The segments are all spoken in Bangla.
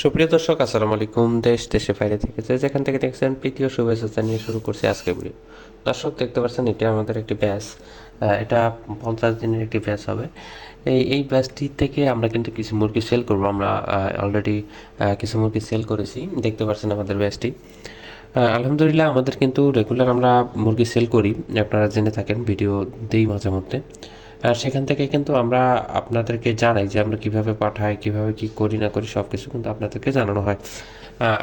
সুপ্রিয় দর্শক, আসসালামু আলাইকুম। দেশ দেশে বাইরে থেকে যে যেখান থেকে দেখছেন প্রীতীয় শুভেচ্ছা জানিয়ে শুরু করছি আজকে ভিডিও দর্শক, দেখতে পাচ্ছেন, এটা আমাদের একটি ব্যাচ এটা পঞ্চাশ দিনের একটি ব্যাচ হবে। এই এই ব্যাচটি থেকে আমরা কিন্তু কিছু মুরগি সেল করব। আমরা অলরেডি কিছু মুরগি সেল করেছি। দেখতে পাচ্ছেন আমাদের ব্যাচটি আলহামদুলিল্লাহ, আমাদের কিন্তু রেগুলার আমরা মুরগি সেল করি। আপনারা জেনে থাকেন ভিডিও দিই মাঝে মধ্যে। সেখান থেকে কিন্তু আমরা আপনাদেরকে জানাই যে আমরা কীভাবে পাঠাই, কীভাবে কি করি, না করি সব কিছু কিন্তু আপনাদেরকে জানানো হয়।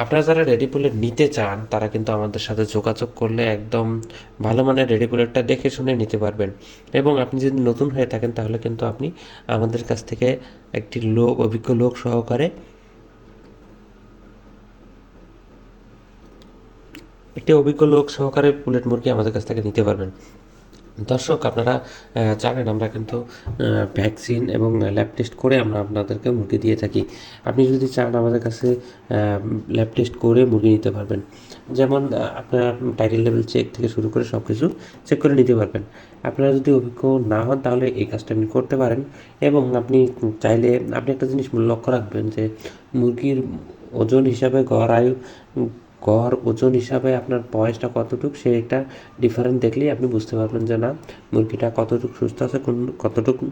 আপনারা যারা রেডি বুলেট নিতে চান, তারা কিন্তু আমাদের সাথে যোগাযোগ করলে একদম ভালো মানের রেডি বুলেটটা দেখে শুনে নিতে পারবেন। এবং আপনি যদি নতুন হয়ে থাকেন, তাহলে কিন্তু আপনি আমাদের কাছ থেকে একটি লোক, অভিজ্ঞ লোক সহকারে একটি অভিজ্ঞ লোক সহকারে বুলেট মুরগি আমাদের কাছ থেকে নিতে পারবেন। দর্শক, আপনারা জানেন আমরা কিন্তু ভ্যাকসিন এবং ল্যাব টেস্ট করে আমরা আপনাদেরকে মুরগি দিয়ে থাকি। আপনি যদি চান আমাদের কাছে ল্যাব টেস্ট করে মুরগি নিতে পারবেন। যেমন আপনার টাইটেল লেভেল চেক থেকে শুরু করে সব কিছু চেক করে নিতে পারবেন। আপনারা যদি অভিজ্ঞ না হন, তাহলে এই কাজটা আপনি করতে পারেন এবং আপনি চাইলে, আপনি একটা জিনিস লক্ষ্য রাখবেন যে, মুরগির ওজন হিসাবে গড় আয়ু গড় ওজন হিসাবে আপনার বয়সটা কতটুকু, সে একটা ডিফারেন্ট দেখলেই আপনি বুঝতে পারবেন যে, না, মুরগিটা কতটুকু সুস্থ আছে, কোন, কতটুকু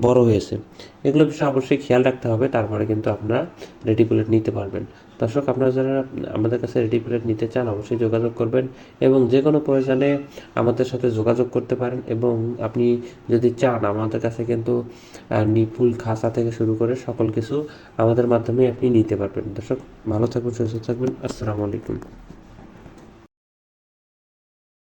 বড় হয়েছে। এগুলো বিষয়ে অবশ্যই খেয়াল রাখতে হবে, তারপরে কিন্তু আপনারা রেডি বুলেট নিতে পারবেন। দর্শক, আপনারা যারা আমাদের কাছে রেডি প্লেট নিতে চান, অবশ্যই যোগাযোগ করবেন এবং যে কোনো প্রয়োজনে আমাদের সাথে যোগাযোগ করতে পারেন এবং আপনি যদি চান, আমাদের কাছে কিন্তু নিপুল খাসা থেকে শুরু করে সকল কিছু আমাদের মাধ্যমে আপনি নিতে পারবেন। দর্শক, ভালো থাকবেন, সুস্থ থাকবেন। আসসালামু আলাইকুম।